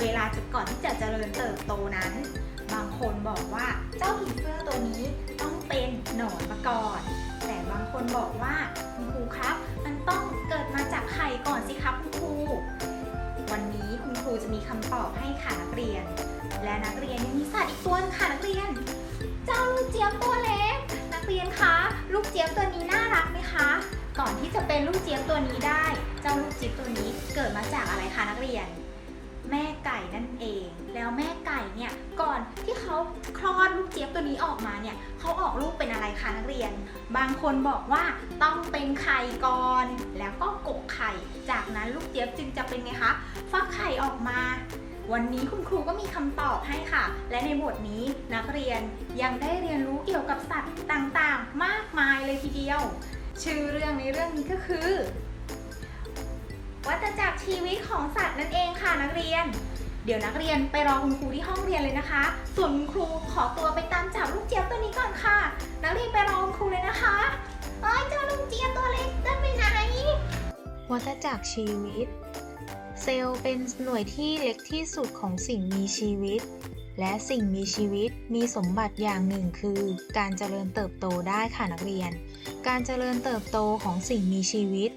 เวลาจะก่อนที่จะเจริญเติบโตนั้น บางคนบอกว่าเจ้าผีเสื้อตัวนี้ต้องเป็นหนอนมาก่อน แต่บางคนบอกว่าคุณครูครับ มันต้องเกิดมาจากไข่ก่อนสิครับคุณครู วันนี้คุณครูจะมีคำตอบให้ค่ะนักเรียน และนักเรียนยังมีสัตว์อีกตัวหนึงค่ะนักเรียน เจ้าลูกเจี๊ยบตัวเล็กนักเรียนคะลูกเจี๊ยบตัวนี้น่ารักไหมคะ ก่อนที่จะเป็นลูกเจี๊ยบตัวนี้ได้ เจ้าลูกเจี๊ยบตัวนี้เกิดมาจากอะไรคะนักเรียน แม่ไก่นั่นเอง แล้วแม่ไก่เนี่ยก่อนที่เขาคลอดลูกเจี๊ยบตัวนี้ออกมาเนี่ยเขาออกลูกเป็นอะไรคะนักเรียน บางคนบอกว่าต้องเป็นไข่ก่อน แล้วก็กกไข่ จากนั้นลูกเจี๊ยบจึงจะเป็นไงคะฟักไข่ออกมาวันนี้คุณครูก็มีคำตอบให้ค่ะ และในบทนี้นักเรียนยังได้เรียนรู้เกี่ยวกับสัตว์ต่างๆ มากมายเลยทีเดียว ชื่อเรื่องในเรื่องนี้ก็คือ วัฏจักรชีวิตของสัตว์นั่นเองค่ะนักเรียน เดี๋ยวนักเรียนไปรอคุณครูที่ห้องเรียนเลยนะคะ ส่วนคุณครูขอตัวไปตามจับลูกเจี๊ยบตัวนี้ก่อนค่ะ นักเรียนไปรอคุณครูเลยนะคะเอ้ยเจ้าลูกเจี๊ยบตัวเล็กเดินไปไหน วัฏจักรชีวิต เซลล์เป็นหน่วยที่เล็กที่สุดของสิ่งมีชีวิต และสิ่งมีชีวิตมีสมบัติอย่างหนึ่งคือ การเจริญเติบโตได้ค่ะนักเรียน การเจริญเติบโตของสิ่งมีชีวิต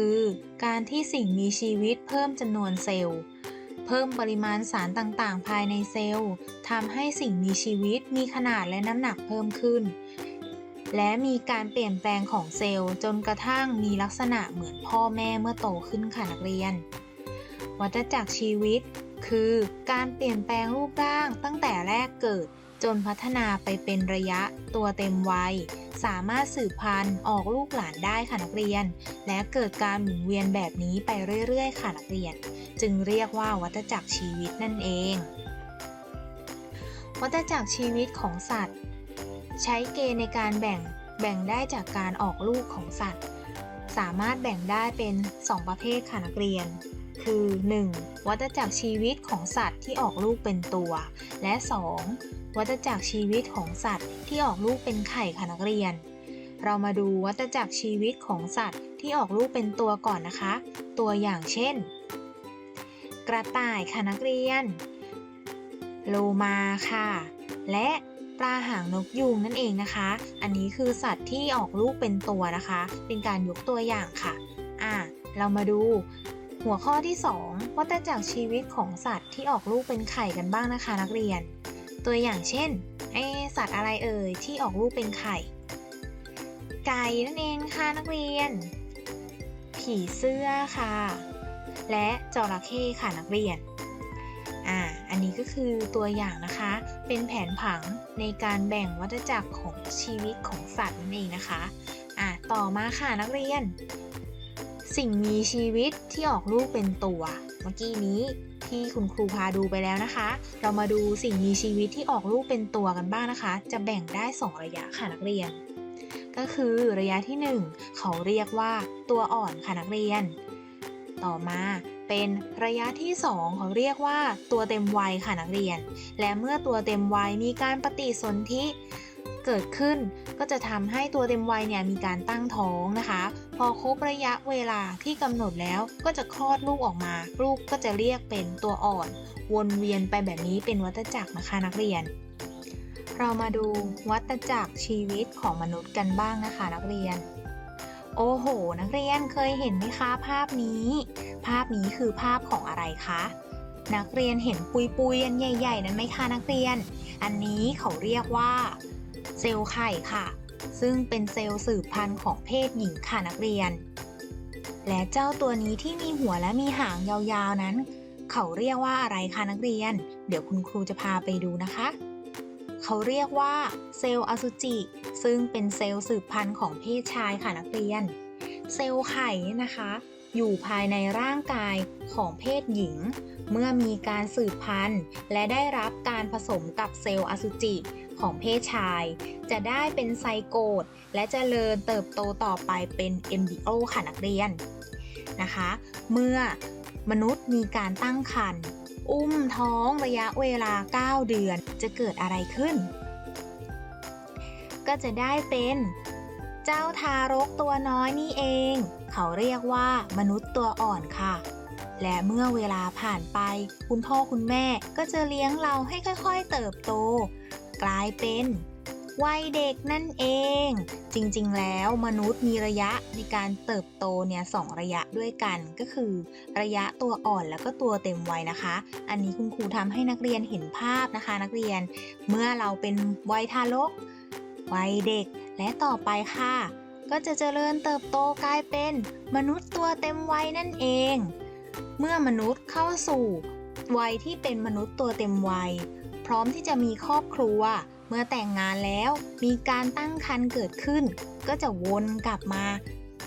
คือ การที่สิ่งมีชีวิตเพิ่มจำนวนเซลล์ เพิ่มปริมาณสารต่างๆ ภายในเซลล์ทำให้สิ่งมีชีวิตมีขนาดและน้ำหนักเพิ่มขึ้น และมีการเปลี่ยนแปลงของเซลล์จนกระทั่งมีลักษณะเหมือนพ่อแม่เมื่อโตขึ้นค่ะนักเรียน วัฏจักรชีวิต คือ การเปลี่ยนแปลงรูปร่างตั้งแต่แรกเกิด นพัฒนาไปเป็นระยะตัวเต็มวัย สามารถสืบพันธุ์ออกลูกหลานได้ค่ะนักเรียน และเกิดการหมุนเวียนแบบนี้ไปเรื่อยๆ ค่ะนักเรียน จึงเรียกว่าวัฏจักรชีวิตนั่นเอง วัฏจักรชีวิตของสัตว์ ใช้เกณฑ์ในการแบ่งแบ่งได้จากการออกลูกของสัตว์ สามารถแบ่งได้เป็น 2 ประเภทค่ะนักเรียน คือ 1. วัฏจักรชีวิตของสัตว์ที่ออกลูกเป็นตัว และ 2. วัฏจักรชีวิตของสัตว์ที่ออกลูกเป็นไข่ค่ะนักเรียน เรามาดูวัฏจักรชีวิตของสัตว์ที่ออกลูกเป็นตัวก่อนนะคะ ตัวอย่างเช่น กระต่ายค่ะนักเรียน โลมาค่ะ และปลาหางนกยูงนั่นเองนะคะ อันนี้คือสัตว์ที่ออกลูกเป็นตัวนะคะ เป็นการยกตัวอย่างค่ะ อะ เรามาดูหัวข้อที่ 2 วัฏจักรชีวิตของสัตว์ที่ออกลูกเป็นไข่กันบ้างนะคะ นักเรียน ตัวอย่างเช่นไอสัตว์อะไรเอ่ยที่ออกลูกเป็นไข่ ไก่นั่นเองค่ะนักเรียน ผีเสื้อค่ะ และจระเข้ค่ะนักเรียนอ่าอันนี้ก็คือตัวอย่างนะคะ เป็นแผนผังในการแบ่งวัฏจักรของชีวิตของสัตว์นั่นเองนะคะอ่าต่อมาค่ะนักเรียน สิ่งมีชีวิตที่ออกลูกเป็นตัว เมื่อกี้นี้ ที่คุณครูพาดูไปแล้วนะคะ เรามาดูสิ่งมีชีวิตที่ออกลูกเป็นตัวกันบ้างนะคะ จะแบ่งได้ 2 ระยะค่ะนักเรียน ก็คือระยะที่ 1 เขาเรียกว่าตัวอ่อนค่ะนักเรียน ต่อมาเป็นระยะที่ 2 เขาเรียกว่าตัวเต็มวัยค่ะนักเรียน และเมื่อตัวเต็มวัยมีการปฏิสนธิ เกิดขึ้น ก็จะทำให้ตัวเต็มวัยเนี่ยมีการตั้งท้องนะคะ พอครบระยะเวลาที่กำหนดแล้วก็จะคลอดลูกออกมา ลูกก็จะเรียกเป็นตัวอ่อน วนเวียนไปแบบนี้เป็นวัฏจักรนะคะนักเรียน เรามาดูวัฏจักรชีวิตของมนุษย์กันบ้างนะคะนักเรียนโอ้โห นักเรียนเคยเห็นไหมคะ ภาพนี้ ภาพนี้คือภาพของอะไรคะ นักเรียนเห็นปุยปุยอันใหญ่ ๆ นั้นไหมคะนักเรียน อันนี้เขาเรียกว่า เซลล์ไข่ค่ะ ซึ่งเป็นเซลล์สืบพันธุ์ของเพศหญิงค่ะนักเรียน และเจ้าตัวนี้ที่มีหัวและมีหางยาวๆนั้น เขาเรียกว่าอะไรคะนักเรียน เดี๋ยวคุณครูจะพาไปดูนะคะ เขาเรียกว่าเซลล์อสุจิ ซึ่งเป็นเซลล์สืบพันธุ์ของเพศชายค่ะนักเรียน เซลล์ไข่นะคะ อยู่ภายในร่างกายของเพศหญิง เมื่อมีการสืบพันธุ์ และได้รับการผสมกับเซลล์อสุจิของเพศชาย จะได้เป็นไซโกตและเจริญเติบโตต่อไปเป็นเอมบิโอค่ะนักเรียนนะคะ เมื่อมนุษย์มีการตั้งครรภ์อุ้มท้องระยะเวลา 9 เดือนจะเกิดอะไรขึ้น ก็จะได้เป็น เจ้าทารกตัวน้อยนี่เอง เขาเรียกว่ามนุษย์ตัวอ่อนค่ะ และเมื่อเวลาผ่านไป คุณพ่อคุณแม่ก็จะเลี้ยงเราให้ค่อยๆเติบโต กลายเป็นวัยเด็กนั่นเอง จริงๆ แล้วมนุษย์มีระยะในการเติบโตเนี่ยสองระยะด้วยกันก็คือ ระยะตัวอ่อนแล้วก็ตัวเต็มวัยนะคะ อันนี้คุณครูทำให้นักเรียนเห็นภาพนะคะ นักเรียน เมื่อเราเป็นวัยทารก วัยเด็กและต่อไปค่ะ ก็จะเจริญเติบโตกลายเป็น มนุษย์ตัวเต็มวัยนั่นเอง เมื่อมนุษย์เข้าสู่ วัยที่เป็นมนุษย์ตัวเต็มวัย พร้อมที่จะมีครอบครัว เมื่อแต่งงานแล้วมีการตั้งครรภ์เกิดขึ้น ก็จะวนกลับมา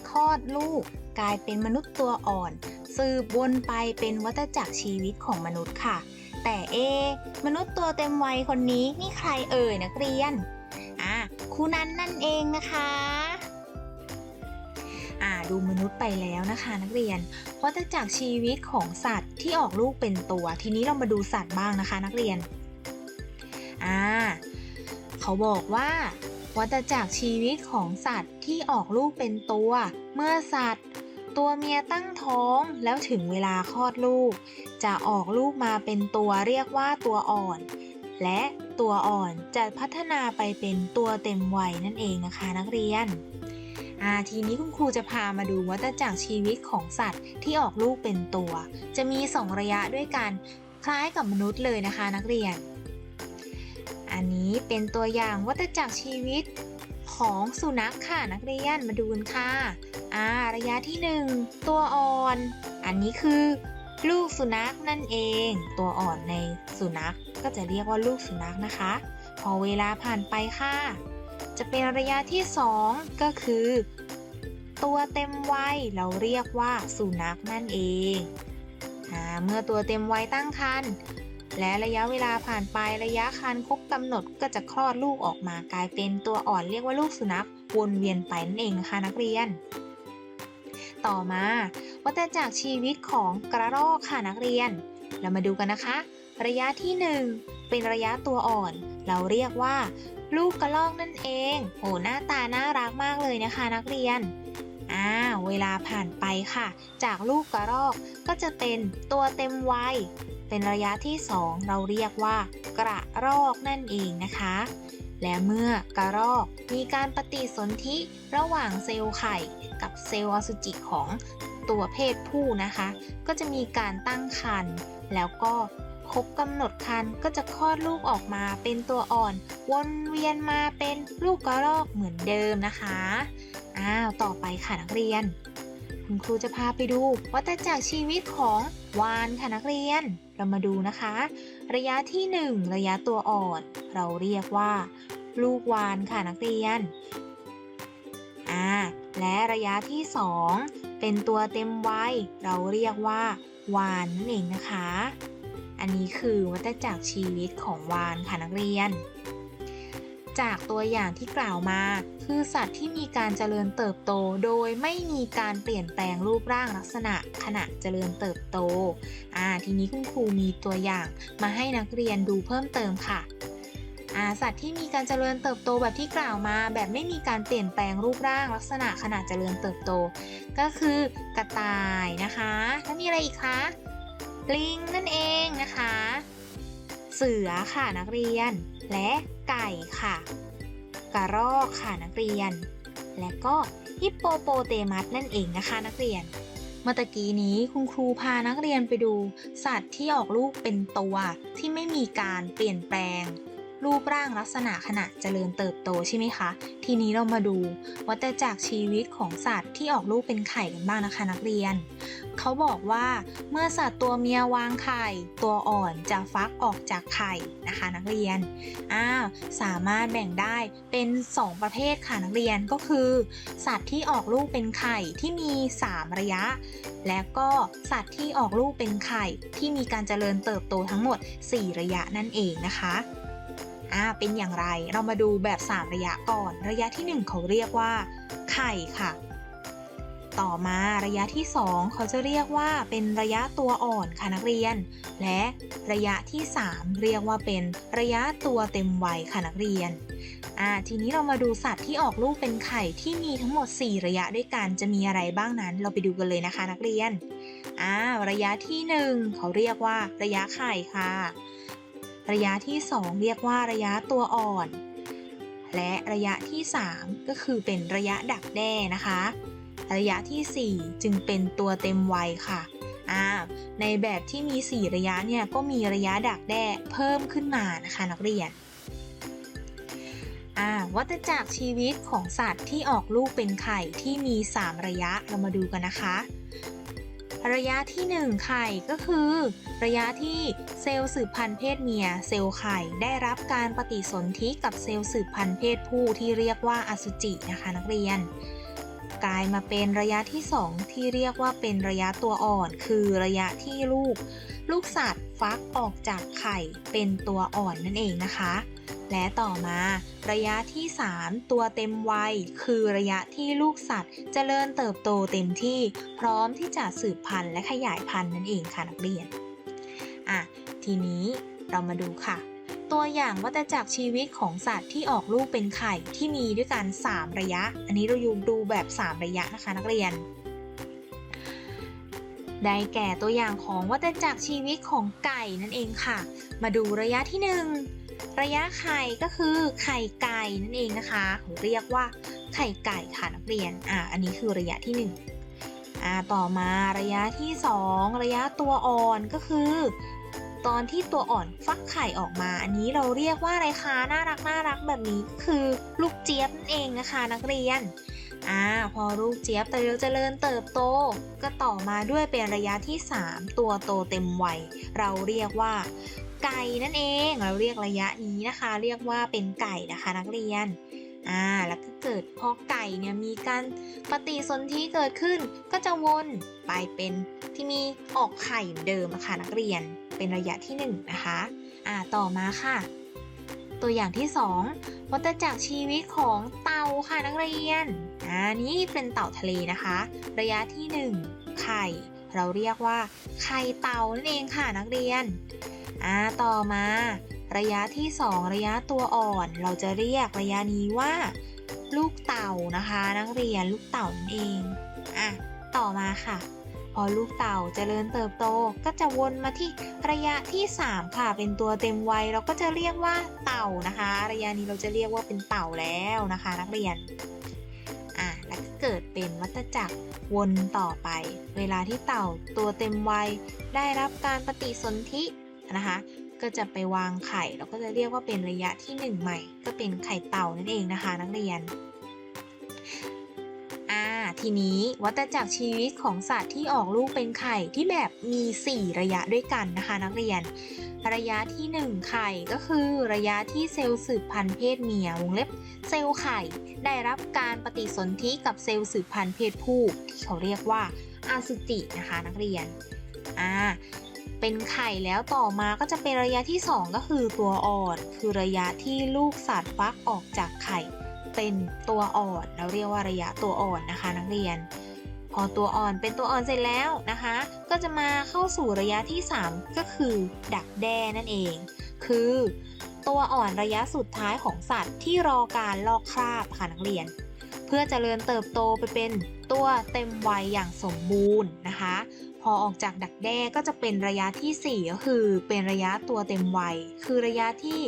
คลอดลูกกลายเป็นมนุษย์ตัวอ่อน สืบวนไปเป็นวัฏจักรชีวิตของมนุษย์ค่ะ แต่เอ มนุษย์ตัวเต็มวัยคนนี้นี่ใครเอ่ยนักเรียน ครูนันนั่นเองนะคะอ่าดูมนุษย์ไปแล้วนะคะนักเรียนวัฏจักชีวิตของสัตว์ที่ออกลูกเป็นตัว ทีนี้เรามาดูสัตว์บ้างนะคะ นักเรียนอ่าเขาบอกว่าวัฏจักรชีวิตของสัตว์ที่ออกลูกเป็นตัว เมื่อสัตว์ ตัวเมียตั้งท้องแล้วถึงเวลาคลอดลูก จะออกลูกมาเป็นตัวเรียกว่าตัวอ่อน และตัวอ่อนจะพัฒนาไปเป็นตัวเต็มวัยนั่นเองนะคะนักเรียนทีนี้คุณครูจะพามาดูวัฏจักรชีวิตของสัตว์ที่ออกลูกเป็นตัว จะมี 2 ระยะด้วยกันคล้ายกับมนุษย์เลยนะคะนักเรียน อันนี้เป็นตัวอย่างวัฏจักรชีวิตของสุนัขค่ะนักเรียนมาดูกันค่ะ อ่า ระยะที่ 1 ตัวอ่อน อันนี้คือ ลูกสุนัขนั่นเอง ตัวอ่อนในสุนัขก็จะเรียกว่าลูกสุนัขนะคะ พอเวลาผ่านไปค่ะ จะเป็นระยะที่ 2 ก็คือ ตัวเต็มวัยเราเรียกว่าสุนัขนั่นเองอเมื่อตัวเต็มวัยตั้งครรภ์และระยะเวลาผ่านไประยะครรภ์ครบกำหนดก็จะคลอดลูกออกมากลายเป็นตัวอ่อนเรียกว่าลูกสุนัขวนเวียนไปนั่นเองนะคะนักเรียน ต่อมาวัฏจักรชีวิตของกระรอกค่ะนักเรียน เรามาดูกันนะคะ ระยะที่ 1 เป็นระยะตัวอ่อน เราเรียกว่า ลูกกระรอกนั่นเองโหหน้าตาน่ารักมากเลยนะคะ นักเรียนอ่าเวลาผ่านไปค่ะ จากลูกกระรอกก็จะเป็นตัวเต็มวัยเป็นระยะที่ 2 เราเรียกว่ากระรอกนั่นเองนะคะ และเมื่อกระรอกมีการปฏิสนธิระหว่างเซลล์ไข่กับเซลล์อสุจิของตัวเพศผู้นะคะ ก็จะมีการตั้งครรภ์แล้วก็ครบกำหนดครรภ์ก็จะคลอดลูกออกมาเป็นตัวอ่อน วนเวียนมาเป็นลูกกระรอกเหมือนเดิมนะคะ อ้าว ต่อไปค่ะนักเรียน คุณครูจะพาไปดูวัฏจักรชีวิตของวานค่ะนักเรียน เรามาดูนะคะ ระยะที่ 1 ระยะตัวอ่อน เราเรียกว่า ลูกวานค่ะนักเรียนอ่าและระยะที่ 2 เป็นตัวเต็มวัยเราเรียกว่าวานนั่นเองนะคะ อันนี้คือวัฏจักรชีวิตของวานค่ะนักเรียน จากตัวอย่างที่กล่าวมา คือสัตว์ที่มีการเจริญเติบโต โดยไม่มีการเปลี่ยนแปลงรูปร่างลักษณะ ขณะเจริญเติบโตอ่าทีนี้คุณครูมีตัวอย่างมาให้นักเรียนดูเพิ่มเติมค่ะอ่าสัตว์ที่มีการเจริญเติบโตแบบที่กล่าวมา แบบไม่มีการเปลี่ยนแปลงรูปร่างลักษณะขณะเจริญเติบโต ก็คือกระต่ายนะคะ แล้วมีอะไรอีกคะลิงนั่นเองนะคะ เสือค่ะนักเรียน และไก่ค่ะ กระรอกค่ะนักเรียน และก็ฮิปโปโปเตมัสนั่นเองนะคะนักเรียน เมื่อตะกี้นี้คุณครูพานักเรียนไปดู สัตว์ที่ออกลูกเป็นตัวที่ไม่มีการเปลี่ยนแปลง รูปร่างลักษณะขณะเจริญเติบโตใช่ไหมคะ ทีนี้เรามาดูวัฏจักรชีวิตของสัตว์ที่ออกลูกเป็นไข่กันบ้างนะคะนักเรียน เขาบอกว่าเมื่อสัตว์ตัวเมียวางไข่ ตัวอ่อนจะฟักออกจากไข่นะคะนักเรียนอ้าวสามารถแบ่งได้เป็น 2 ประเภทค่ะนักเรียนก็คือ สัตว์ที่ออกลูกเป็นไข่ที่มี 3 ระยะ และก็สัตว์ที่ออกลูกเป็นไข่ที่มีการเจริญเติบโตทั้งหมด 4 ระยะนั่นเองนะคะอ่าเป็นอย่างไรเรามาดูแบบ 3 ระยะก่อน ระยะทีหนึ่1 เขาเรียกว่า ไข่ค่ะ ต่อมาระยะที่ 2 เขาจะเรียกว่าเป็นระยะตัวอ่อนค่ะนักเรียน และระยะที่ 3 เรียกว่าเป็นระยะตัวเต็มวัยค่ะนักเรียนอ่าทีนี้เรามาดูสัตว์ที่ออกลูกเป็นไข่ที่มีทั้งหมด 4 ระยะด้วยกันจะมีอะไรบ้างนั้น เราไปดูกันเลยนะคะนักเรียนอ่าระยะที่ 1 เขาเรียกว่าระยะไข่ค่ะ ระยะที่ 2 เรียกว่าระยะตัวอ่อน และระยะที่ 3 ก็คือเป็นระยะดักแด้นะคะ ระยะทีสี่ 4 จึงเป็นตัวเต็มวัยค่ะอ่าในแบบที่มี 4 ระยะเนี่ยก็มีระยะดักแด้เพิ่มขึ้นมานะคะนักเรียนวัฏจักรชีวิตของสัตว์ที่ออกลูกเป็นไข่ที่มี 3 ระยะเรามาดูกันนะคะ ระยะที่ 1 ไข่ก็คือ ระยะที่เซลล์สืบพันธุ์เพศเมียเซลล์ไข่ได้รับการปฏิสนธิกับเซลล์สืบพันธุ์เพศผู้ที่เรียกว่าอสุจินะคะนักเรียน กลายมาเป็นระยะที่ 2 ที่เรียกว่าเป็นระยะตัวอ่อน คือระยะที่ลูก ลูกสัตว์ฟักออกจากไข่เป็นตัวอ่อนนั่นเองนะคะ และต่อมาระยะที่ 3 ตัวเต็มวัย คือระยะที่ลูกสัตว์จเจริญเติบโตเต็มที่ พร้อมที่จะสืบพันธุ์และขยายพันธุ์นั่นเองค่ะนักเรียนอะทีนี้เรามาดูค่ะ ตัวอย่างวัฏจักรชีวิตของสัตว์ที่ออกลูกเป็นไข่ที่มีด้วยกัน 3 ระยะ อันนี้เราอยู่ดูแบบ 3 ระยะนะคะนักเรียน ได้แก่ตัวอย่างของวัฏจักรชีวิตของไก่นั่นเองค่ะ มาดูระยะที่ 1 ระยะไข่ก็คือไข่ไก่นั่นเองนะคะเรียกว่าไข่ไก่ค่ะนักเรียน อ่า อันนี้คือระยะที่ 1อ่าต่อมาระยะที่ 2 ระยะตัวอ่อนก็คือ ตอนที่ตัวอ่อนฟักไข่ออกมา อันนี้เราเรียกว่าอะไรคะน่ารักน่ารักแบบนี้คือลูกเจี๊ยบนั่นเองนะคะนักเรียนอ่าพอลูกเจี๊ยบเติบเจริญเติบโต ก็ต่อมาด้วยเป็นระยะที่ 3 ตัวโตเต็มวัยเราเรียกว่า ไก่นั่นเอง เราเรียกระยะนี้นะคะ เรียกว่าเป็นไก่นะคะ นักเรียน อ่าแล้วก็เกิดพอไก่เนี่ยมีการปฏิสนธิเกิดขึ้น ก็จะวนไปเป็นที่มีออกไข่เหมือนเดิมนะคะนักเรียนเป็นระยะที่1นงนะคะอ่าต่อมาค่ะ ตัวอย่างที่ 2 วัฏจักรชีวิตของเต่าค่ะนักเรียนอ่านี้เป็นเต่าทะเลนะคะ ระยะที่ 1 ไข่ เราเรียกว่าไข่เต่านั่นเองค่ะนักเรียนอ่าต่อมา ระยะที่ 2 ระยะตัวอ่อน เราจะเรียกระยะนี้ว่า ลูกเต่านะคะ นักเรียนลูกเต่านั่นเองอะต่อมาค่ะ พอลูกเต่าเจริญเติบโตก็จะวนมาที่ระยะที่ 3 ค่ะ เป็นตัวเต็มวัยเราก็จะเรียกว่าเต่านะคะ ระยะนี้เราจะเรียกว่าเป็นเต่าแล้วนะคะ นักเรียนอะแล้วก็เกิดเป็นวัฏจักรวนต่อไป เวลาที่เต่าตัวเต็มวัยได้รับการปฏิสนธินะคะ ก็จะไปวางไข่ เราก็จะเรียกว่าเป็นระยะที่ 1 ใหม่ ก็เป็นไข่เต่านั่นเองนะคะ นักเรียนอ่าทีนี้วัฏจักรชีวิตของสัตว์ที่ออกลูกเป็นไข่ที่แบบมี 4 ระยะด้วยกันนะคะ นักเรียน ระยะที่ 1 ไข่ก็คือระยะที่เซลล์สืบพันธุ์เพศเมียวงเล็บ เซลล์ไข่ได้รับการปฏิสนธิกับเซลล์สืบพันธุ์เพศผู้ที่เขาเรียกว่าอาสุจินะคะ นักเรียนอ่า เป็นไข่แล้วต่อมาก็จะเป็นระยะที่ 2 ก็คือตัวอ่อน คือระยะที่ลูกสัตว์ฟักออกจากไข่ เป็นตัวอ่อนเราเรียกว่าระยะตัวอ่อนนะคะ นักเรียน พอตัวอ่อนเป็นตัวอ่อนเสร็จแล้วนะคะ ก็จะมาเข้าสู่ระยะที่ 3 ก็คือ ดักแด้นั่นเอง คือ ตัวอ่อนระยะสุดท้ายของสัตว์ที่รอการลอกคราบค่ะนักเรียน เพื่อจเจริญเติบโตไปเป็นตัวเต็มวัยอย่างสมบูรณ์นะคะ พอออกจากดักแด้ก็จะเป็นระยะทีสี่ 4 ก็คือเป็นระยะตัวเต็มวัย คือระยะที่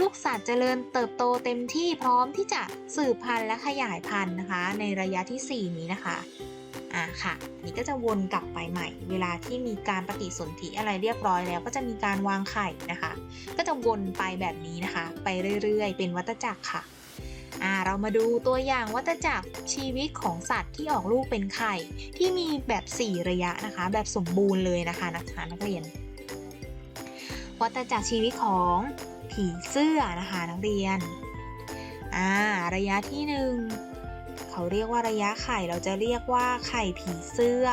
ลูกสัตว์เจริญเติบโตเต็มที่พร้อมที่จะสืบพันธุ์และขยายพันธุ์นะคะ ในระยะที่ 4 นี้นะคะอ่าค่ะนี้ก็จะวนกลับไปใหม่ เวลาที่มีการปฏิสนธิอะไรเรียบร้อยแล้ว ก็จะมีการวางไข่นะคะ ก็จะวนไปแบบนี้นะคะ ไปเรื่อยๆ เป็นวัฏจักรค่ะ อ่าเรามาดูตัวอย่างวัฏจักรชีวิตของสัตว์ที่ออกลูกเป็นไข่ ที่มีแบบ 4 ระยะนะคะ แบบสมบูรณ์เลยนะคะนักศึกษานักเรียน วัฏจักรชีวิตของผีเสื้อนะคะนักเรียนอ่าระยะที่หนึ่งเขาเรียกว่าระยะไข่เราจะเรียกว่าไข่ผีเสื้อ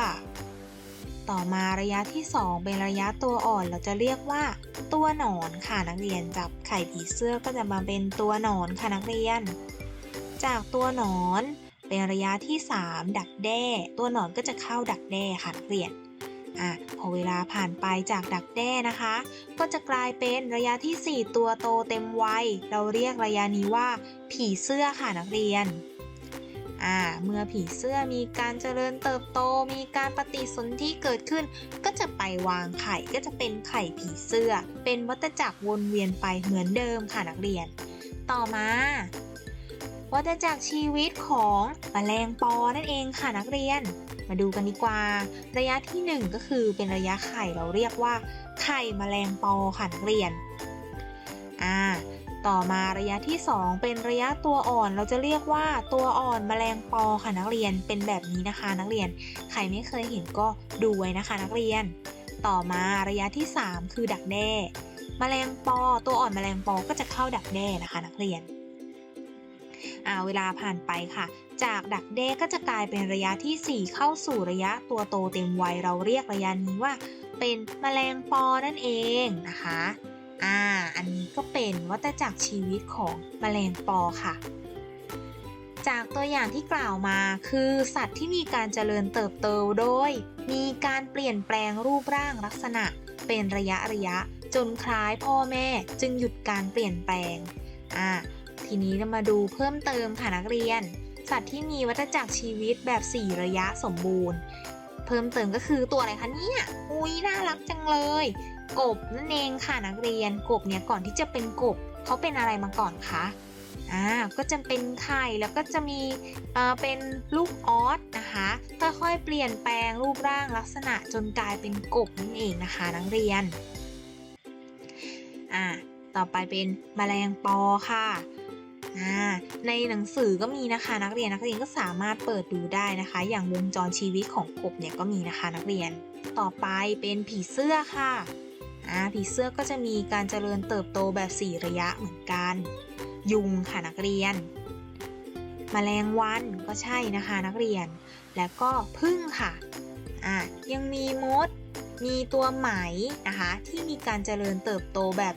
ต่อมาระยะที่ 2 เป็นระยะตัวอ่อนเราจะเรียกว่าตัวหนอนค่ะนักเรียนจากไข่ผีเสื้อก็จะมาเป็นตัวหนอนค่ะนักเรียน จากตัวหนอนเป็นระยะที่ 3 ดักแด้ ตัวหนอนก็จะเข้าดักแด้ค่ะนักเรียนอะพอเวลาผ่านไปจากดักแด้นะคะ ก็จะกลายเป็นระยะที่ 4 ตัวโตเต็มวัย เราเรียกระยะนี้ว่า ผีเสื้อค่ะนักเรียนอ่าเมื่อผีเสื้อมีการเจริญเติบโต มีการปฏิสนธิเกิดขึ้น ก็จะไปวางไข่ก็จะเป็นไข่ผีเสื้อ เป็นวัฏจักรวนเวียนไปเหมือนเดิมค่ะนักเรียน ต่อมา วัฏจักรชีวิตของแมลงปอนั่นเองค่ะนักเรียน มาดูกันดีกว่า ระยะที่ 1 ก็คือเป็นระยะไข่เราเรียกว่า ไข่แมลงปอค่ะนักเรียนอ่าต่อมาระยะที่ 2 เป็นระยะตัวอ่อนเราจะเรียกว่าตัวอ่อนแมลงปอค่ะนักเรียนเป็นแบบนี้นะคะ นักเรียนใครไม่เคยเห็นก็ดูไว้นะคะ นักเรียน ต่อมาระยะที่ 3 คือดักแด้แมลงปอ ตัวอ่อนแมลงปอก็จะเข้าดักแด้นะคะ นักเรียนอ เวลาผ่านไปค่ะ จากดักแด้ก็จะกลายเป็นระยะที่ 4 เข้าสู่ระยะตัวโตเต็มวัยเราเรียกระยะนี้ว่า เป็นแมลงปอนั่นเองนะคะอ่าอันนี้ก็เป็นวัฏจักรชีวิตของแมลงปอค่ะจากตัวอย่างที่กล่าวมาคือสัตว์ที่มีการเจริญเติบโตโดย มีการเปลี่ยนแปลงรูปร่างลักษณะ เป็นระยะระยะ จนคล้ายพ่อแม่จึงหยุดการเปลี่ยนแปลงอ่า ทีนี้เรามาดูเพิ่มเติมค่ะนักเรียน สัตว์ที่มีวัฏจักรชีวิตแบบ 4 ระยะสมบูรณ์ เพิ่มเติมก็คือตัวอะไรคะเนี่ยอุ้ยน่ารักจังเลย กบนั่นเองค่ะนักเรียน กบเนี่ยก่อนที่จะเป็นกบเขาเป็นอะไรมาก่อนคะอ่าก็จะเป็นไข่แล้วก็จะมีเอ่อเป็นลูกออสนะคะค่อยๆเปลี่ยนแปลงรูปร่างลักษณะจนกลายเป็นกบนั่นเองนะคะ นักเรียนอ่าต่อไปเป็นแมลงปอค่ะ ในหนังสือก็มีนะคะ นักเรียนนักเรียนก็สามารถเปิดดูได้นะคะ อย่างวงจรชีวิตของกบเนี่ยก็มีนะคะ นักเรียนต่อไปเป็นผีเสื้อค่ะผีเสื้อก็จะมีการเจริญเติบโตแบบ4ระยะเหมือนกัน ยุงค่ะนักเรียนแมลงวันก็ใช่นะคะนักเรียน แล้วก็พึ่งค่ะอ่ายังมีมด มีตัวไหมนะคะ ที่มีการเจริญเติบโตแบบ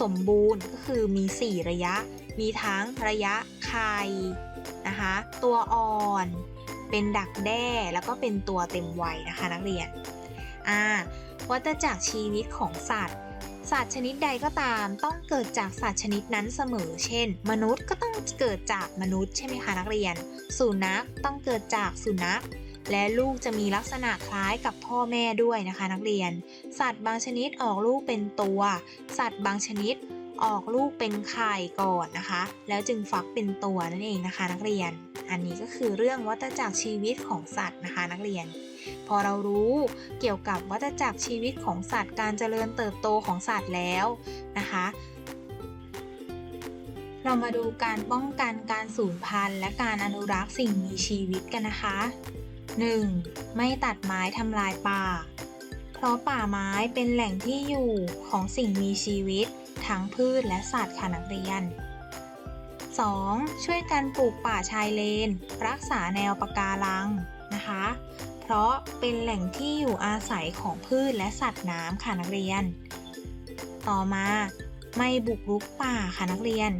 สมบูรณ์ก็คือมี 4 ระยะ มีทั้งระยะไข่นะคะ ตัวอ่อน เป็นดักแด้แล้วก็เป็นตัวเต็มวัยนะคะนักเรียนอ่าวัฏจักรชีวิตของสัตว์ สัตว์ชนิดใดก็ตามต้องเกิดจากสัตว์ชนิดนั้นเสมอ เช่น มนุษย์ก็ต้องเกิดจากมนุษย์ใช่ไหมคะนักเรียน สุนัขต้องเกิดจากสุนัข และลูกจะมีลักษณะคล้ายกับพ่อแม่ด้วยนะคะ นักเรียน สัตว์บางชนิดออกลูกเป็นตัว สัตว์บางชนิด ออกลูกเป็นไข่ก่อนนะคะ แล้วจึงฟักเป็นตัวนั่นเองนะคะ นักเรียน อันนี้ก็คือเรื่องวัฏจักรชีวิตของสัตว์นะคะ นักเรียน พอเรารู้เกี่ยวกับวัฏจักรชีวิตของสัตว์ การเจริญเติบโตของสัตว์แล้วนะคะ เรามาดูการป้องกันการสูญพันธุ์ และการอนุรักษ์สิ่งมีชีวิตกันนะคะ 1. ไม่ตัดไม้ทำลายป่า เพราะป่าไม้เป็นแหล่งที่อยู่ของสิ่งมีชีวิต ทั้งพืชและสัตว์ค่ะนักเรียน 2. ช่วยกันปลูกป่าชายเลน รักษาแนวปะการังนะคะ เพราะเป็นแหล่งที่อยู่อาศัยของพืชและสัตว์น้ำค่ะนักเรียน ต่อมาไม่บุกรุกป่าค่ะนักเรียน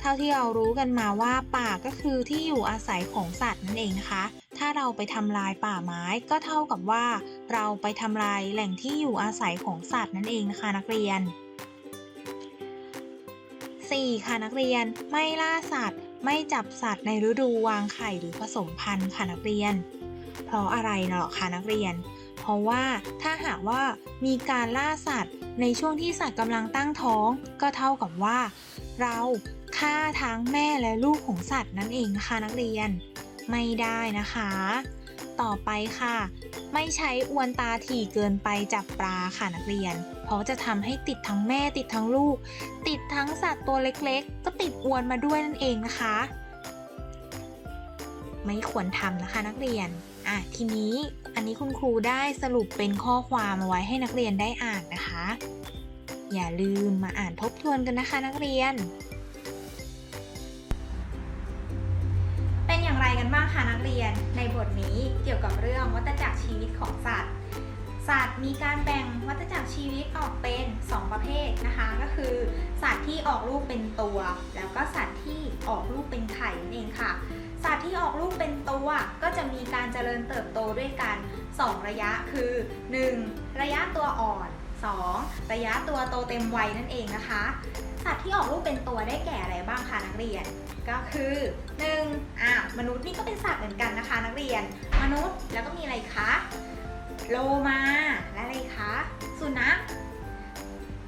เท่าที่เรารู้กันมาว่าป่าก็คือที่อยู่อาศัยของสัตว์นั่นเองนะคะ ถ้าเราไปทำลายป่าไม้ก็เท่ากับว่า เราไปทำลายแหล่งที่อยู่อาศัยของสัตว์นั่นเองนะคะนักเรียน 4. ค่ะนักเรียนไม่ล่าสัตว์ ไม่จับสัตว์ในฤดูวางไข่หรือผสมพันธุ์ค่ะนักเรียน เพราะอะไรเนาะคะนักเรียน เพราะว่าถ้าหากว่ามีการล่าสัตว์ในช่วงที่สัตว์กำลังตั้งท้อง ก็เท่ากับว่า เราฆ่าทั้งแม่และลูกของสัตว์นั่นเองนะคะนักเรียน ไม่ได้นะคะ ต่อไปค่ะ ไม่ใช้อวนตาถี่เกินไปจับปลาค่ะนักเรียน เพราะจะทำให้ติดทั้งแม่ติดทั้งลูก ติดทั้งสัตว์ตัวเล็กๆ ก็ติดอวนมาด้วยนั่นเองนะคะ ไม่ควรทำนะคะนักเรียนอะทีนี้อันนี้คุณครูได้สรุปเป็นข้อความมาไว้ให้นักเรียนได้อ่านนะคะ อย่าลืมมาอ่านทบทวนกันนะคะนักเรียน บ้างคะนักเรียนในบทนี้เกี่ยวกับเรื่องวัฏจักรชีวิตของสัตว์ สัตว์มีการแบ่งวัฏจักรชีวิตออกเป็น 2 ประเภทนะคะ ก็คือ สัตว์ที่ออกลูกเป็นตัว แล้วก็สัตว์ที่ออกลูกเป็นไข่นั่นเองค่ะ สัตว์ที่ออกลูกเป็นตัวก็จะมีการเจริญเติบโตด้วยกัน 2 ระยะคือ 1. ระยะตัวอ่อน 2. ระยะตัวโตเต็มวัยนั่นเองนะคะ สัตว์ที่ออกลูกเป็นตัวได้แก่อะไรบ้างคะนักเรียน ก็คือ 1. อะมนุษย์นี่ก็เป็นสัตว์เหมือนกันนะคะ นักเรียน มนุษย์แล้วก็มีอะไรคะโลมาและอะไรคะสุนัข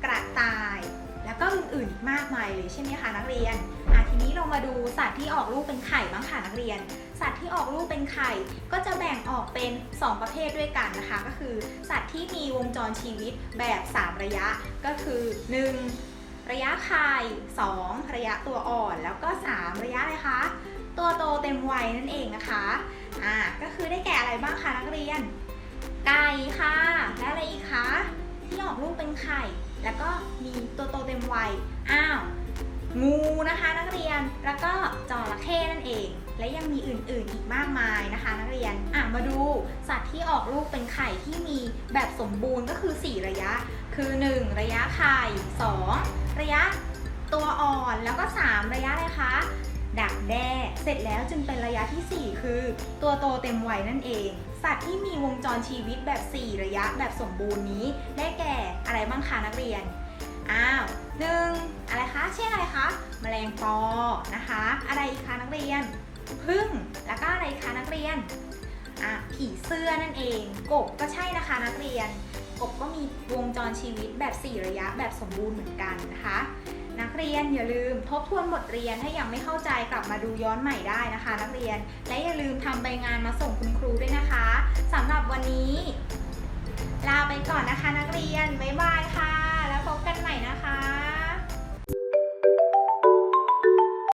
กระต่าย แล้วก็อื่นๆอีกมากมายเลยใช่ไหมคะนักเรียนอะทีนี้เรามาดูสัตว์ที่ออกลูกเป็นไข่บ้างค่ะนักเรียน สัตว์ที่ออกลูกเป็นไข่ ก็จะแบ่งออกเป็น 2 ประเภทด้วยกันนะคะ ก็คือ สัตว์ที่มีวงจรชีวิตแบบ 3 ระยะก็คือ 1. ระยะไข่ 2. ระยะตัวอ่อน แล้วก็ 3 ระยะอะไรคะตัวโตเต็มวัยนั่นเองนะคะอ่าก็คือได้แก่อะไรบ้างคะนักเรียน ไก่ค่ะ และอะไรอีกคะที่ออกลูกเป็นไข่ แล้วก็มีตัวโตเต็มวัยอ้าวงูนะคะนักเรียนแล้วก็จระเข้นั่นเองและยังมีอื่นๆอีกมากมายนะคะ นักเรียนอะมาดูสัตว์ที่ออกลูกเป็นไข่ที่มีแบบสมบูรณ์ก็คือ 4 ระยะ คือ 1 ระยะไข่ 2 ระยะตัวอ่อนแล้วก็ 3 ระยะอะไรคะดักแด้เสร็จแล้วจึงเป็นระยะทีสี่4 คือ ตัวโตเต็มวัยนั่นเอง สัตว์ที่มีวงจรชีวิตแบบ 4 ระยะแบบสมบูรณ์นี้ ได้แก่อะไรบ้างคะนักเรียนอ้าวหนึ่งอะไรคะเช่นอะไรคะแมลงปอนะคะ อะไรอีกคะนักเรียน พึ่งแล้วก็อะไรคะนักเรียนอะผีเสื้อนั่นเอง กบก็ใช่นะคะนักเรียน กบก็มีวงจรชีวิตแบบ 4 ระยะแบบสมบูรณ์เหมือนกันนะคะ นักเรียนอย่าลืมทบทวนบทเรียนถ้ายังไม่เข้าใจกลับมาดูย้อนใหม่ได้นะคะ นักเรียนและอย่าลืมทำใบงานมาส่งคุณครูด้วยนะคะสำหรับวันนี้ ลาไปก่อนนะคะนักเรียนบ๊ายบายค่ะ